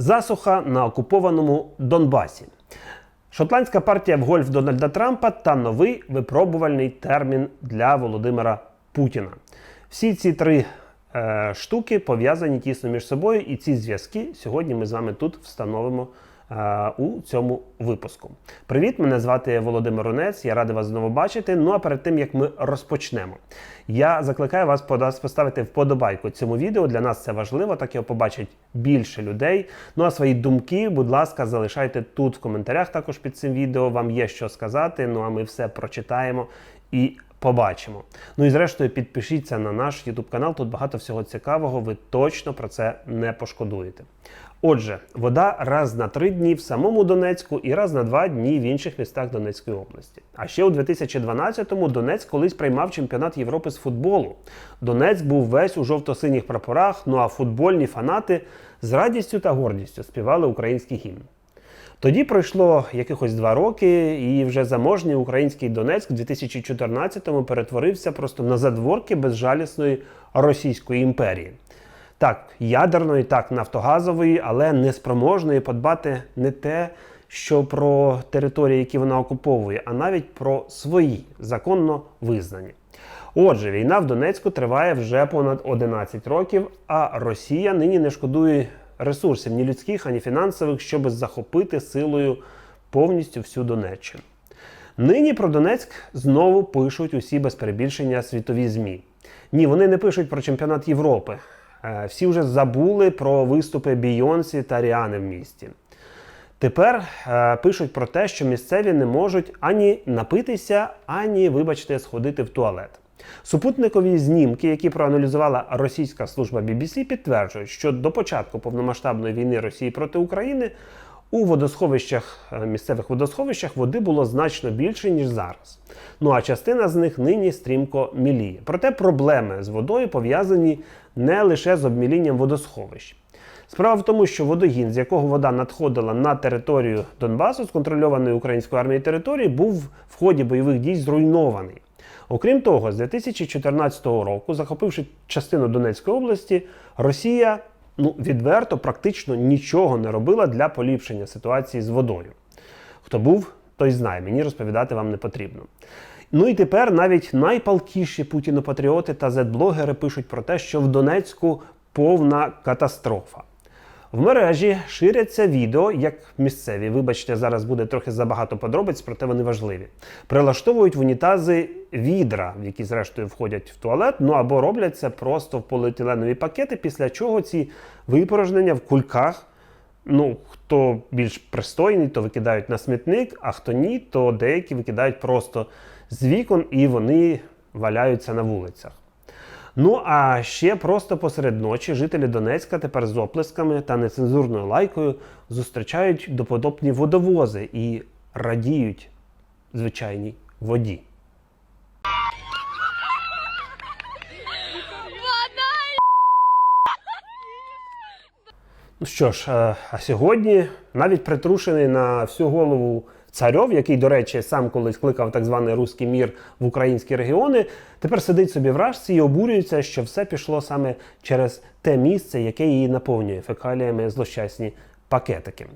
Засуха на окупованому Донбасі. Шотландська партія в гольф Дональда Трампа та новий випробувальний термін для Володимира Путіна. Всі ці три е, штуки пов'язані тісно між собою, і ці зв'язки сьогодні ми з вами тут встановимо у цьому випуску. Привіт, мене звати Володимир Рунець. Я радий вас знову бачити. Ну а перед тим як ми розпочнемо, я закликаю вас поставити вподобайку цьому відео. Для нас це важливо, так його побачить більше людей. Ну а свої думки, будь ласка, залишайте тут в коментарях. Також під цим відео вам є що сказати. Ну а ми все прочитаємо і побачимо. Ну і зрештою, підпишіться на наш YouTube канал. Тут багато всього цікавого. Ви точно про це не пошкодуєте. Отже, вода раз на три дні в самому Донецьку і раз на два дні в інших містах Донецької області. А ще у 2012-му Донецьк колись приймав чемпіонат Європи з футболу. Донецьк був весь у жовто-синіх прапорах. Ну а футбольні фанати з радістю та гордістю співали український гімн. Тоді пройшло якихось два роки, і вже заможній український Донецьк в 2014-му перетворився просто на задворки безжалісної Російської імперії. Так, ядерної, так, нафтогазової, але неспроможної подбати не те, що про території, які вона окуповує, а навіть про свої законно визнані. Отже, війна в Донецьку триває вже понад 11 років, а Росія нині не шкодує ресурсів ні людських, ані фінансових, щоб захопити силою повністю всю Донеччину. Нині про Донецьк знову пишуть усі без перебільшення світові ЗМІ. Ні, вони не пишуть про чемпіонат Європи. Е, Всі вже забули про виступи Бійонсі та Ріани в місті. Тепер е, пишуть про те, що місцеві не можуть ані напитися, ані, вибачте, сходити в туалет. Супутникові знімки, які проаналізувала російська служба BBC, підтверджують, що до початку повномасштабної війни Росії проти України у водосховищах, е, місцевих водосховищах води було значно більше, ніж зараз. Ну а частина з них нині стрімко міліє. Проте проблеми з водою пов'язані не лише з обмілінням водосховищ. Справа в тому, що водогін, з якого вода надходила на територію Донбасу з контрольованої українською армією території, був в ході бойових дій зруйнований. Окрім того, з 2014 року, захопивши частину Донецької області, Росія ну, відверто практично нічого не робила для поліпшення ситуації з водою. Хто був, той знає, мені розповідати вам не потрібно. Ну і тепер навіть найпалкіші путінопатріоти та зет-блогери пишуть про те, що в Донецьку повна катастрофа. В мережі ширяться відео, як місцеві, вибачте, зараз буде трохи забагато подробиць, проте вони важливі. Прилаштовують в унітази відра, в які зрештою входять в туалет, ну або роблять це просто в поліетиленові пакети, після чого ці випорожнення в кульках. Ну, хто більш пристойний, то викидають на смітник, а хто ні, то деякі викидають просто з вікон і вони валяються на вулицях. Ну а ще просто посеред ночі жителі Донецька тепер з оплесками та нецензурною лайкою зустрічають доподобні водовози і радіють звичайній воді. Ну що ж, е, а сьогодні навіть притрушений на всю голову царьов, який, до речі, сам колись кликав так званий руський мір в українські регіони, тепер сидить собі в рашці і обурюється, що все пішло саме через те місце, яке її наповнює фекаліями злощасні пакетики.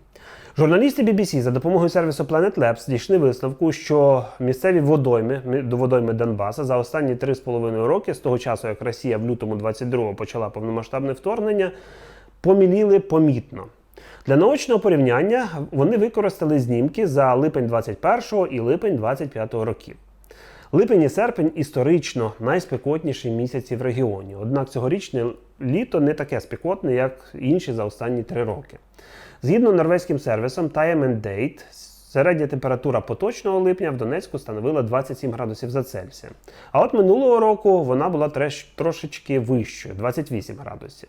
Журналісти BBC за допомогою сервісу Planet Labs дійшли висновку, що місцеві водойми до водойми Донбаса за останні 3,5 роки, з того часу, як Росія в лютому 22-го почала повномасштабне вторгнення, поміліли помітно. Для наочного порівняння вони використали знімки за липень 21 і липень 25 років. Липень і серпень історично найспекотніші місяці в регіоні. Однак цьогорічне літо не таке спекотне, як інші за останні три роки. Згідно норвезьким сервісом Time and Date, середня температура поточного липня в Донецьку становила 27 градусів за Цельсієм. А от минулого року вона була трошечки вищою 28 градусів.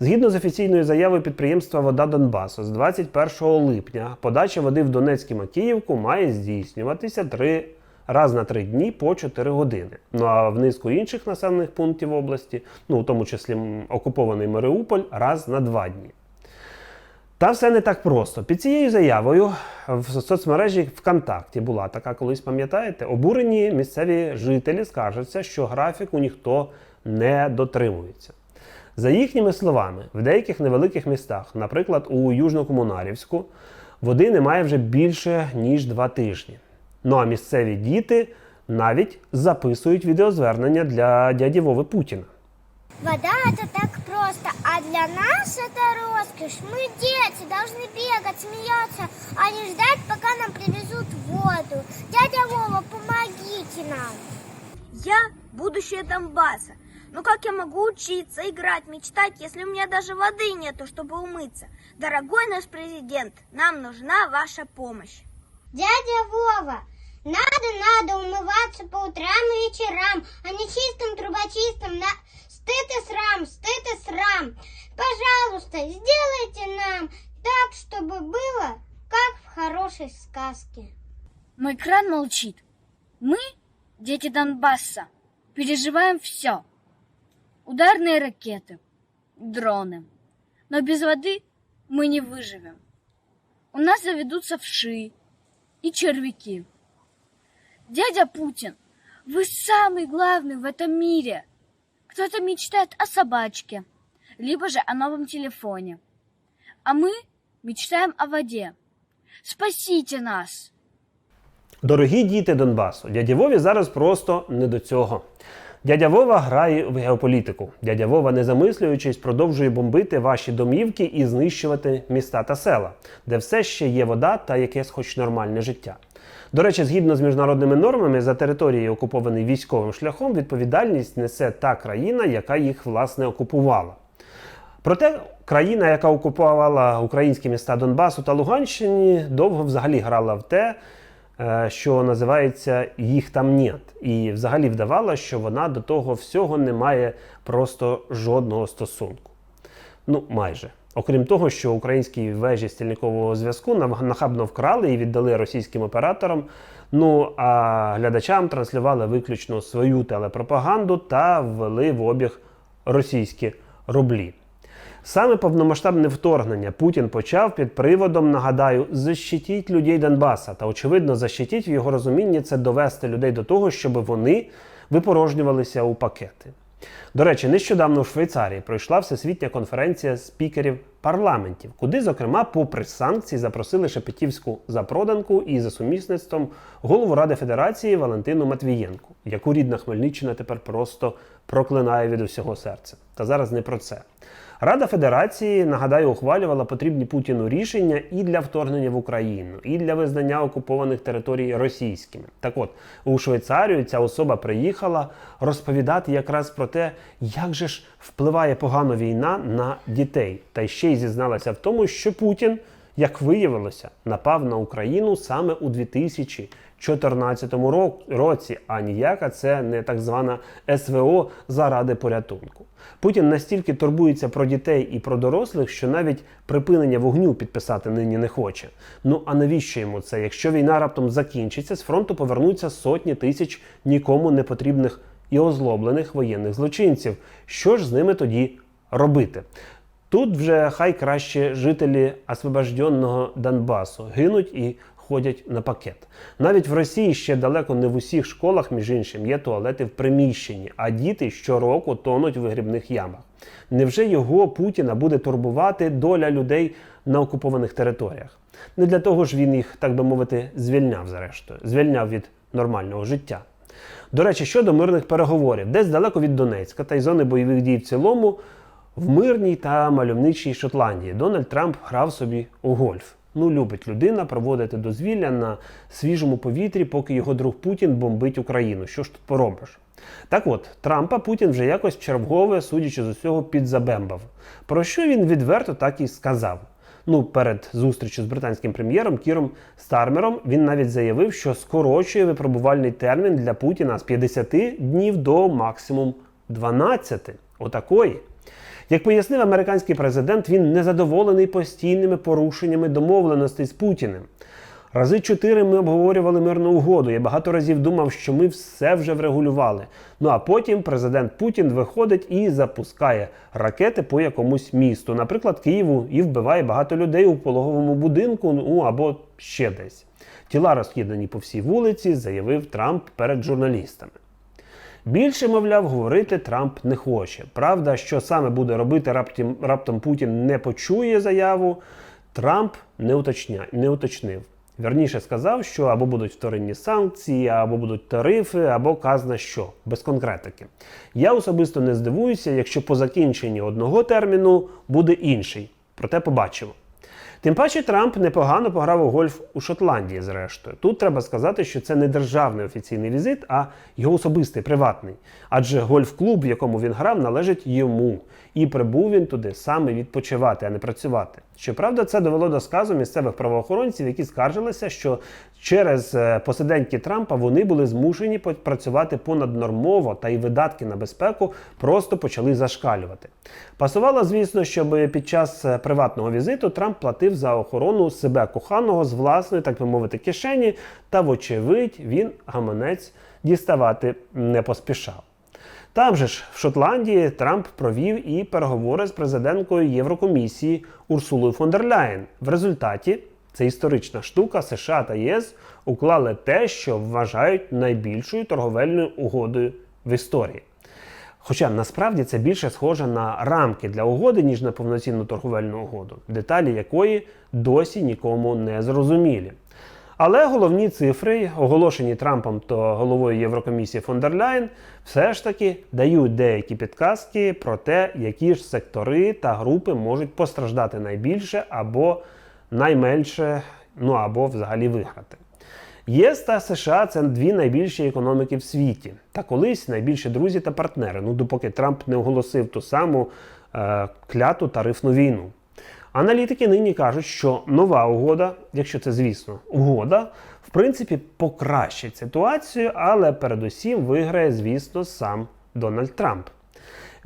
Згідно з офіційною заявою підприємства Вода Донбасу, з 21 липня подача води в Донецьк і Макіївку має здійснюватися три раз на три дні по 4 години. Ну а в низку інших населених пунктів області, ну у тому числі окупований Маріуполь, раз на два дні. Та все не так просто. Під цією заявою в соцмережі ВКонтакті була така, колись пам'ятаєте, обурені місцеві жителі скаржаться, що графіку ніхто не дотримується. За їхніми словами, в деяких невеликих містах, наприклад, у Южнокомунарівську, води немає вже більше ніж два тижні. Ну а місцеві діти навіть записують відеозвернення для дяді Вови Путіна. Вода это так просто, а для нас это роскошь. Мы дети, должны бегать, смеяться, а не ждать, пока нам привезут воду. Дядя Вова, помогите нам. Я будущее Донбасса. Но как я могу учиться, играть, мечтать, если у меня даже воды нету, чтобы умыться? Дорогой наш президент, нам нужна ваша помощь. Дядя Вова, надо, надо умываться по утрам и вечерам, а не чистым трубочистым. На... Стыд и срам, стыд и срам. Пожалуйста, сделайте нам так, чтобы было, как в хорошей сказке. Мой кран молчит. Мы, дети Донбасса, переживаем все. Ударные ракеты, дроны. Но без воды мы не выживем. У нас заведутся вши и червяки. Дядя Путин, вы самый главный в этом мире. Кто-то мечтает о собачке, либо же о новом телефоне. А мы мечтаем о воде. Спасите нас! Дорогі діти Донбасу, дядя Вові зараз просто не до цього. Дядя Вова грає в геополітику. Дядя Вова, не замислюючись, продовжує бомбити ваші домівки і знищувати міста та села, де все ще є вода та якесь хоч нормальне життя. До речі, згідно з міжнародними нормами, за території, окуповані військовим шляхом, відповідальність несе та країна, яка їх власне окупувала. Проте країна, яка окупувала українські міста Донбасу та Луганщини, довго взагалі грала в те, що називається їх там нет. І взагалі вдавала, що вона до того всього не має просто жодного стосунку. Ну, майже. Окрім того, що українські вежі стільникового зв'язку нахабно вкрали і віддали російським операторам. Ну а глядачам транслювали виключно свою телепропаганду та ввели в обіг російські рублі. Саме повномасштабне вторгнення Путін почав під приводом, нагадаю, защитіть людей Донбаса. Та очевидно, защитіть в його розумінні це довести людей до того, щоб вони випорожнювалися у пакети. До речі, нещодавно в Швейцарії пройшла всесвітня конференція спікерів парламентів, куди, зокрема, попри санкції, запросили Шепетівську запроданку і за сумісництвом голову Ради Федерації Валентину Матвієнку, яку рідна Хмельниччина тепер просто проклинає від усього серця. Та зараз не про це. Рада Федерації, нагадаю, ухвалювала потрібні Путіну рішення і для вторгнення в Україну, і для визнання окупованих територій російськими. Так от, у Швейцарію ця особа приїхала розповідати якраз про те, як же ж впливає погано війна на дітей. Та ще й зізналася в тому, що Путін, як виявилося, напав на Україну саме у 2014 році, а ніяка це не так звана СВО заради порятунку. Путін настільки турбується про дітей і про дорослих, що навіть припинення вогню підписати нині не хоче. Ну а навіщо йому це? Якщо війна раптом закінчиться, з фронту повернуться сотні тисяч нікому не потрібних і озлоблених воєнних злочинців. Що ж з ними тоді робити? Тут вже хай краще жителі освобожденного Донбасу гинуть і ходять на пакет. Навіть в Росії ще далеко не в усіх школах, між іншим, є туалети в приміщенні, а діти щороку тонуть в вигрібних ямах. Невже його Путіна буде турбувати доля людей на окупованих територіях? Не для того ж він їх, так би мовити, звільняв зрештою, звільняв від нормального життя. До речі, щодо мирних переговорів, десь далеко від Донецька та й зони бойових дій в цілому, в мирній та мальовничій Шотландії Дональд Трамп грав собі у гольф. Ну, любить людина проводити дозвілля на свіжому повітрі, поки його друг Путін бомбить Україну. Що ж тут поробиш? Так от, Трампа Путін вже якось чергове, судячи з усього, підзабембав. Про що він відверто так і сказав. Ну, перед зустрічю з британським прем'єром Кіром Стармером він навіть заявив, що скорочує випробувальний термін для Путіна з 50 днів до максимум 12. Отакої. Як пояснив американський президент, він незадоволений постійними порушеннями домовленостей з Путіним. Рази чотири ми обговорювали мирну угоду. Я багато разів думав, що ми все вже врегулювали. Ну а потім президент Путін виходить і запускає ракети по якомусь місту, наприклад, Києву, і вбиває багато людей у пологовому будинку, ну або ще десь. Тіла розкидані по всій вулиці, заявив Трамп перед журналістами. Більше, мовляв, говорити Трамп не хоче. Правда, що саме буде робити раптом, раптом Путін не почує заяву, Трамп не, уточня, не уточнив. Вірніше сказав, що або будуть вторинні санкції, або будуть тарифи, або казна що, без конкретики. Я особисто не здивуюся, якщо по закінченні одного терміну буде інший. Проте побачимо. Тим паче Трамп непогано пограв у гольф у Шотландії, зрештою. Тут треба сказати, що це не державний офіційний візит, а його особистий, приватний. Адже гольф-клуб, в якому він грав, належить йому. І прибув він туди саме відпочивати, а не працювати. Щоправда, це довело до сказу місцевих правоохоронців, які скаржилися, що через е, посиденьки Трампа вони були змушені працювати понаднормово, та й видатки на безпеку просто почали зашкалювати. Пасувало, звісно, щоб під час е, приватного візиту Трамп платив за охорону себе коханого з власної, так би мовити, кишені, та, вочевидь, він гаманець діставати не поспішав. Там же ж в Шотландії Трамп провів і переговори з президенткою Єврокомісії Урсулою фон дер Ляєн. В результаті це історична штука США та ЄС уклали те, що вважають найбільшою торговельною угодою в історії. Хоча насправді це більше схоже на рамки для угоди, ніж на повноцінну торговельну угоду, деталі якої досі нікому не зрозумілі. Але головні цифри, оголошені Трампом та головою Єврокомісії фон дер Ляєн, все ж таки дають деякі підказки про те, які ж сектори та групи можуть постраждати найбільше або найменше, ну або взагалі виграти. ЄС та США це дві найбільші економіки в світі, та колись найбільші друзі та партнери. Ну допоки Трамп не оголосив ту саму е, кляту тарифну війну. Аналітики нині кажуть, що нова угода, якщо це звісно, угода, в принципі, покращить ситуацію, але передусім виграє, звісно, сам Дональд Трамп.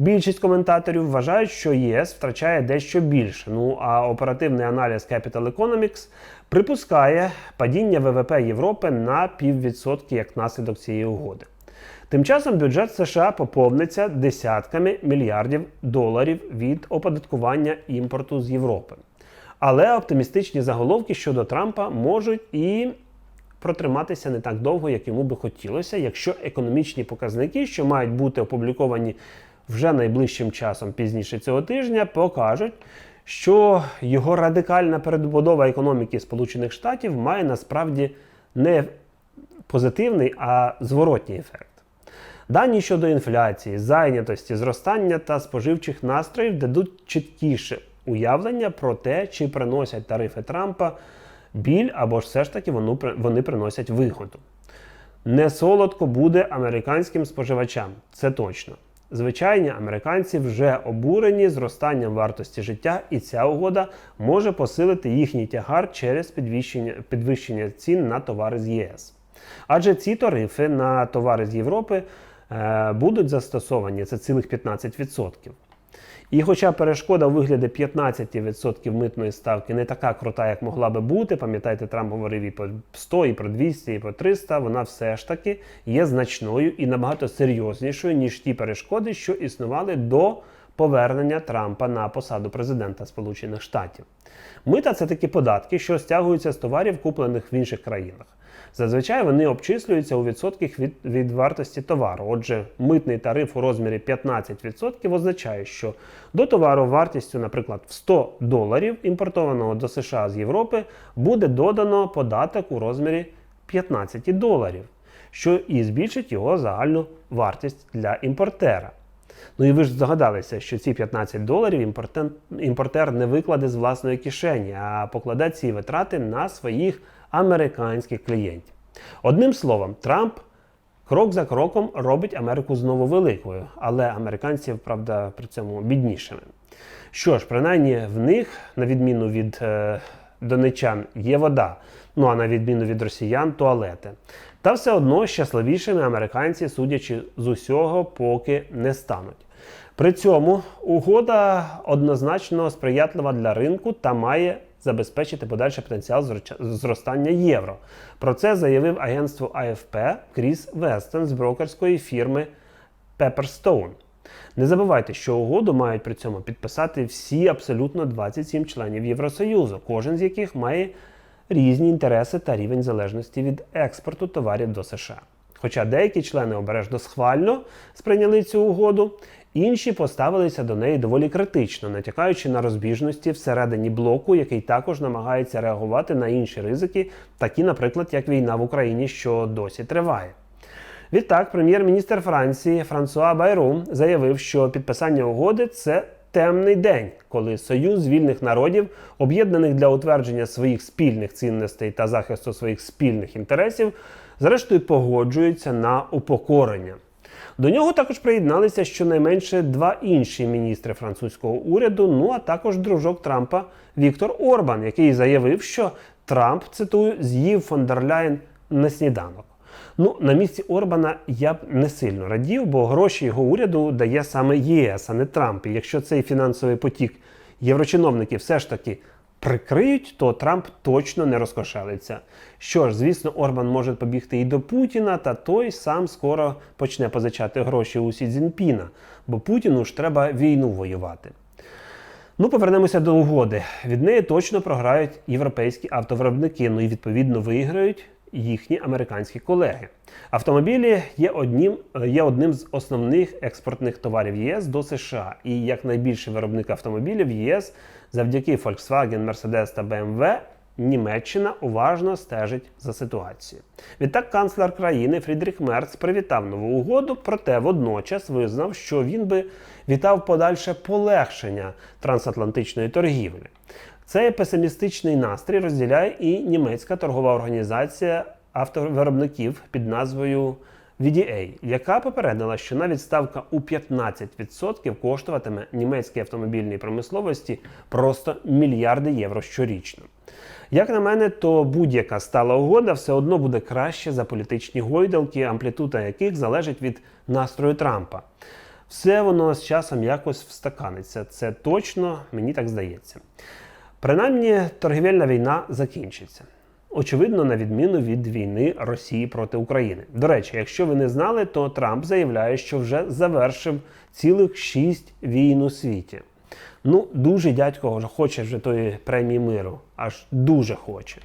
Більшість коментаторів вважають, що ЄС втрачає дещо більше. Ну а оперативний аналіз Capital Economics припускає падіння ВВП Європи на піввідсотки як наслідок цієї угоди. Тим часом бюджет США поповниться десятками мільярдів доларів від оподаткування імпорту з Європи. Але оптимістичні заголовки щодо Трампа можуть і протриматися не так довго, як йому би хотілося, якщо економічні показники, що мають бути опубліковані вже найближчим часом пізніше цього тижня, покажуть, що його радикальна перебудова економіки Сполучених Штатів має насправді не позитивний, а зворотній ефект. Дані щодо інфляції, зайнятості, зростання та споживчих настроїв дадуть чіткіше уявлення про те, чи приносять тарифи Трампа біль або ж все ж таки вони приносять вигоду. Не солодко буде американським споживачам, це точно. Звичайні американці вже обурені зростанням вартості життя, і ця угода може посилити їхній тягар через підвищення, підвищення цін на товари з ЄС. Адже ці тарифи на товари з Європи е, будуть застосовані це цілих 15%. І хоча перешкода у вигляді 15% митної ставки не така крута, як могла би бути, пам'ятаєте, Трамп говорив і про 100, і про 200, і про 300, вона все ж таки є значною і набагато серйознішою, ніж ті перешкоди, що існували до повернення Трампа на посаду президента Сполучених Штатів. Мита це такі податки, що стягуються з товарів, куплених в інших країнах. Зазвичай вони обчислюються у відсотках від, від вартості товару. Отже, митний тариф у розмірі 15% означає, що до товару вартістю, наприклад, в 100 доларів, імпортованого до США з Європи, буде додано податок у розмірі 15 доларів, що і збільшить його загальну вартість для імпортера. Ну і ви ж здогадалися, що ці 15 доларів імпортер, не викладе з власної кишені, а покладе ці витрати на своїх американських клієнтів. Одним словом, Трамп крок за кроком робить Америку знову великою, але американців, правда, при цьому біднішими. Що ж, принаймні в них, на відміну від е, донечан, є вода, ну а на відміну від росіян туалети. Та все одно щасливішими американці, судячи з усього, поки не стануть. При цьому угода однозначно сприятлива для ринку та має забезпечити подальший потенціал зростання євро. Про це заявив агентству АФП Кріс Вестен з брокерської фірми Pepperstone. Не забувайте, що угоду мають при цьому підписати всі абсолютно 27 членів Євросоюзу, кожен з яких має різні інтереси та рівень залежності від експорту товарів до США. Хоча деякі члени обережно схвально сприйняли цю угоду, інші поставилися до неї доволі критично, натякаючи на розбіжності всередині блоку, який також намагається реагувати на інші ризики, такі, наприклад, як війна в Україні, що досі триває. Відтак, прем'єр-міністр Франції Франсуа Байру заявив, що підписання угоди це темний день, коли Союз вільних народів, об'єднаних для утвердження своїх спільних цінностей та захисту своїх спільних інтересів, зрештою погоджуються на упокорення. До нього також приєдналися щонайменше два інші міністри французького уряду, ну а також дружок Трампа Віктор Орбан, який заявив, що Трамп цитую з'їв фон дер Ляєн на сніданок. Ну, на місці Орбана я б не сильно радів, бо гроші його уряду дає саме ЄС, а не Трамп. І якщо цей фінансовий потік єврочиновники все ж таки прикриють, то Трамп точно не розкошелиться. Що ж, звісно, Орбан може побігти і до Путіна, та той сам скоро почне позичати гроші у Сі Цзіньпіна, бо Путіну ж треба війну воювати. Ну, повернемося до угоди. Від неї точно програють європейські автовиробники, ну і відповідно виграють їхні американські колеги. Автомобілі є одним, є одним з основних експортних товарів ЄС до США. І як найбільший виробник автомобілів ЄС завдяки Volkswagen, Mercedes та BMW Німеччина уважно стежить за ситуацією. Відтак канцлер країни Фрідріх Мерц привітав нову угоду, проте водночас визнав, що він би вітав подальше полегшення трансатлантичної торгівлі. Цей песимістичний настрій розділяє і німецька торгова організація автовиробників під назвою VDA, яка попередила, що навіть ставка у 15% коштуватиме німецькій автомобільній промисловості просто мільярди євро щорічно. Як на мене, то будь-яка стала угода все одно буде краще за політичні гойдалки, амплітуда яких залежить від настрою Трампа. Все воно з часом якось встаканиться. Це точно, мені так здається. Принаймні, торгівельна війна закінчиться. Очевидно, на відміну від війни Росії проти України. До речі, якщо ви не знали, то Трамп заявляє, що вже завершив цілих шість війн у світі. Ну, дуже дядько вже хоче вже тої премії миру, аж дуже хоче.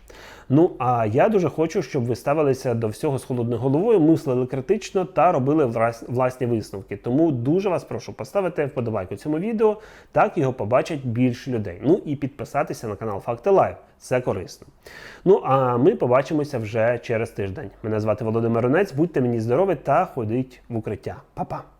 Ну а я дуже хочу, щоб ви ставилися до всього з холодною головою, мислили критично та робили власні висновки. Тому дуже вас прошу поставити вподобайку цьому відео, так його побачать більше людей. Ну і підписатися на канал Факти Лайв. Це корисно. Ну а ми побачимося вже через тиждень. Мене звати Володимир Ронець. Будьте мені здорові та ходіть в укриття. Па-па!